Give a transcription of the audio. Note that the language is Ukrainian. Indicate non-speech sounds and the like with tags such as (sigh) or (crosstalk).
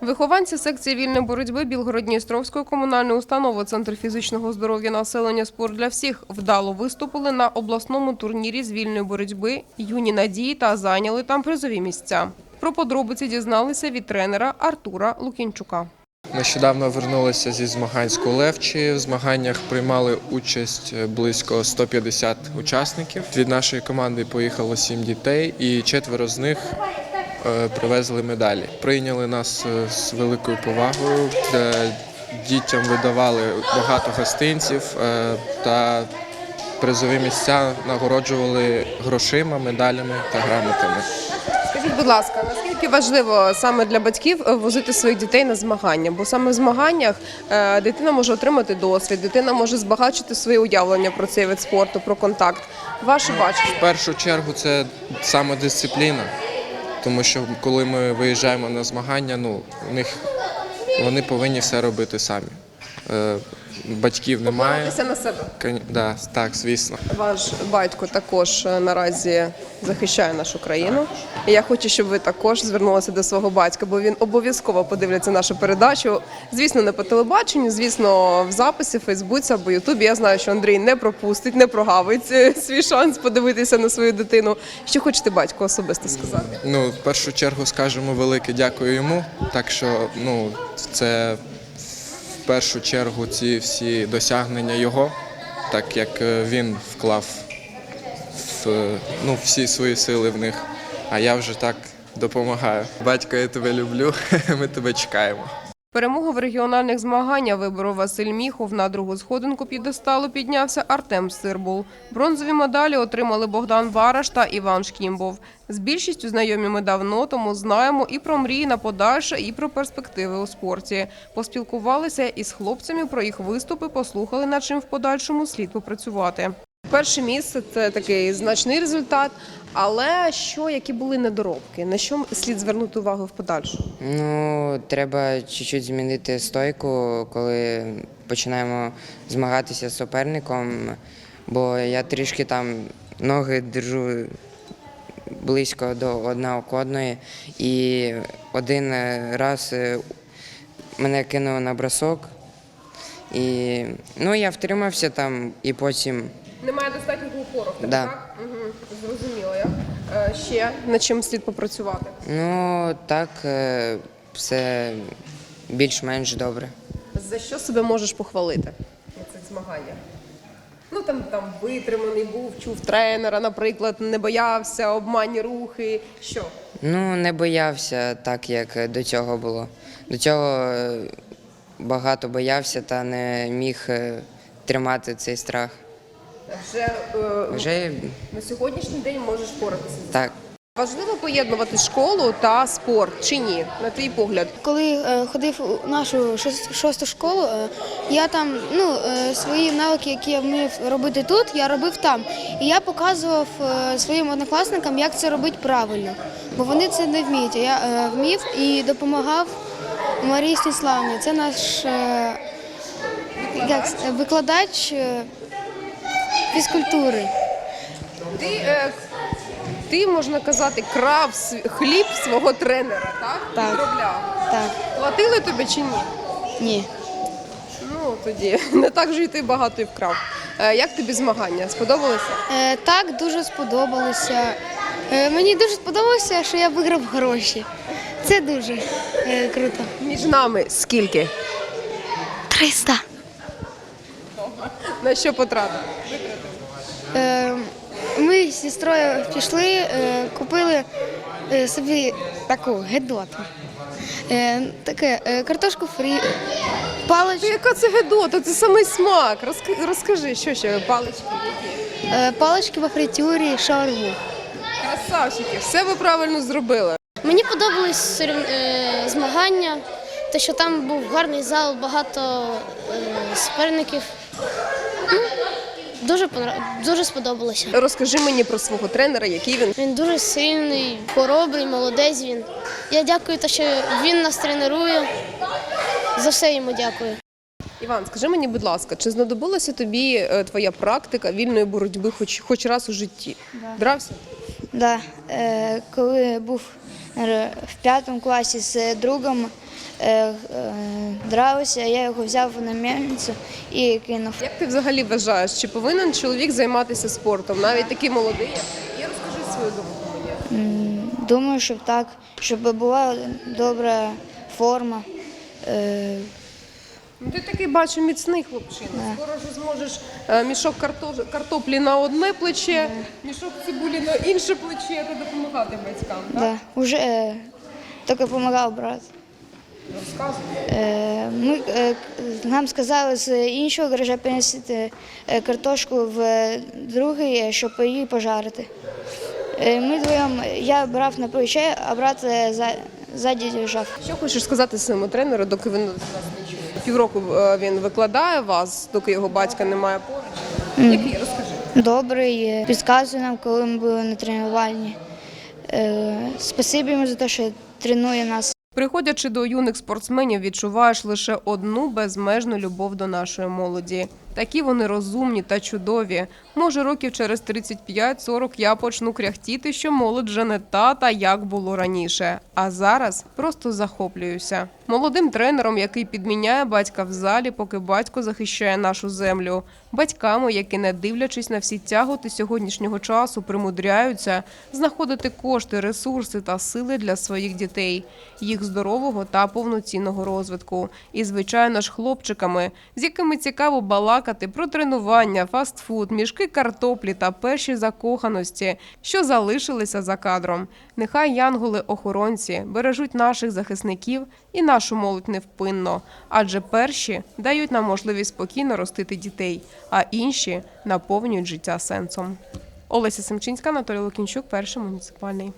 Вихованці секції вільної боротьби Білгород-Дністровської комунальної установи Центр фізичного здоров'я населення спорт для всіх вдало виступили на обласному турнірі з вільної боротьби юні надії та зайняли там призові місця. Про подробиці дізналися від тренера Артура Лукінчука. Нещодавно вернулися зі змагань з Кулевчі. В змаганнях приймали участь близько 150 учасників. Від нашої команди поїхало 7 дітей, і четверо з них привезли медалі. Прийняли нас е, з великою повагою, де дітям видавали багато гостинців е, та призові місця нагороджували грошима, медалями та грамотами. Скажіть, будь ласка, наскільки важливо саме для батьків е, возити своїх дітей на змагання? Бо саме в змаганнях е, дитина може отримати досвід, дитина може збагачити своє уявлення про цей вид спорту, про контакт. Ваше бачення. В першу чергу це саме дисципліна, тому що коли ми виїжджаємо на змагання, ну у них вони повинні все робити самі. Е, батьків немає. На себе. Кон- Да, так, звісно. Ваш батько також е, наразі захищає нашу країну. І я хочу, щоб ви також звернулися до свого батька, бо він обов'язково подивляться нашу передачу. Звісно, не по телебаченню, звісно, в записі, в Фейсбуці або Ютубі. Я знаю, що Андрій не пропустить, не прогавить е, свій шанс подивитися на свою дитину. Що хочете батько особисто сказати? Ну, в першу чергу скажемо велике дякую йому. Так що, ну, це першу чергу ці всі досягнення його, так як е, він вклав в, е, ну, всі свої сили в них. А я вже так допомагаю. Батько, я тебе люблю, (laughs) ми тебе чекаємо. Перемогу в регіональних змаганнях виборов Василь Міхов. На другу сходинку підесталу піднявся Артем Сирбул. Бронзові медалі отримали Богдан Бараш та Іван Шкімбов. З більшістю знайомі ми давно, тому знаємо і про мрії на подальше, і про перспективи у спорті. Поспілкувалися із хлопцями про їх виступи, послухали, над чим в подальшому слід попрацювати. Перше місце це такий значний результат. Але що, які були недоробки? На що слід звернути увагу в подальшому? Ну, треба чуть-чуть змінити стойку, коли починаємо змагатися з суперником, бо я трішки там ноги держу близько до одна одної. І один раз е, мене кинуло на бросок. І ну, я втримався там і потім Немає достатнього упору. в тебе, Да. так? Угу. Зрозуміло. Я. Е, ще над чим слід попрацювати? ну так е, все більш-менш добре. За що себе можеш похвалити на цих змаганнях? Ну там там витриманий був, чув тренера, наприклад, не боявся, обманні рухи. Що? Ну, не боявся так, як до цього було. До цього е, багато боявся та не міг е, тримати цей страх. Вже е, Вже на сьогоднішній день можеш впоратися. так. Важливо поєднувати школу та спорт чи ні? На твій погляд? Коли е, ходив у нашу шос- шосту школу, е, я там ну, е, свої навики, які я вмів робити тут, я робив там. І я показував е, своїм однокласникам, як це робити правильно. Бо вони це не вміють. А Я е, вмів і допомагав Марії Станіславні. Це наш е, як, с- викладач е, фізкультури. Ти, е, ти можна казати, крав св- хліб свого тренера, так? Так. Підробляв. Так, Платили тобі чи ні? ні. Ну тоді (laughs) не так же й ти багато і вкрав. Е, Як тобі змагання? Сподобалося? Е, так, дуже сподобалося. Е, мені дуже сподобалося, що я виграв гроші. Це дуже е, круто. Між нами скільки? 300. На що потратив? Е, ми з сестрою пішли, е, купили е, собі таку гедоту. Таке картошку фрі, Ти палич, яка це гедота? Це самий смак. Розкажи, що ще палички палички во фритюрі, шаурму. Красавчики, все ви правильно зробили. Мені подобались змагання, те, що там був гарний зал, багато суперників. Дуже дуже сподобалося. Розкажи мені про свого тренера, який він. Він дуже сильний, хоробрий, молодець він. Я дякую, те, що він нас тренує. За все йому дякую. Іван, скажи мені, будь ласка, чи знадобилася тобі е, твоя практика вільної боротьби хоч, хоч раз у житті? Дрався? Да. Е, коли був е, в п'ятому класі з другом, е, е, дралися, я його взяв на мельницю і кинув. Як ти взагалі вважаєш, чи повинен чоловік займатися спортом, навіть такий молодий? І розкажи свою думку мені. Думаю, щоб так, щоб була добра форма. Е, Ну, ти такий бачу міцний хлопчина. Скоро ж зможеш мішок картоплі на одне плече, мішок цибулі на інше плече та допомагати батькам. Так? да. Уже е, тільки допомагав брат. Е, Ми, е, нам сказали з іншого гаража принести е, картошку в другий, щоб її пожарити. Ми двоєм, я брав на плече, а брат ззаді лежав. Що хочеш сказати своєму тренеру, доки він? Півроку він викладає вас, доки його батька немає поруч. Який? Розкажи. Добрий, підказує нам, коли ми були на тренувальні. Е, Спасибі йому за те, що тренує нас. Приходячи до юних спортсменів, відчуваєш лише одну безмежну любов до нашої молоді. Такі вони розумні та чудові. Може, років через 35-40 я почну кряхтіти, що молодь вже не та та як було раніше. А зараз просто захоплююся. Молодим тренером, який підміняє батька в залі, поки батько захищає нашу землю. Батьками, які, не дивлячись на всі тяготи сьогоднішнього часу, примудряються знаходити кошти, ресурси та сили для своїх дітей, їх здорового та повноцінного розвитку. І, звичайно ж, хлопчиками, з якими цікаво балакати про тренування, фастфуд, мішки картоплі та перші закоханості, що залишилися за кадром. Нехай янголи-охоронці бережуть наших захисників і нашу молодь невпинно, адже перші дають нам можливість спокійно ростити дітей, а інші наповнюють життя сенсом. Олеся Семчинська, Анатолій Лукінчук, перший муніципальний.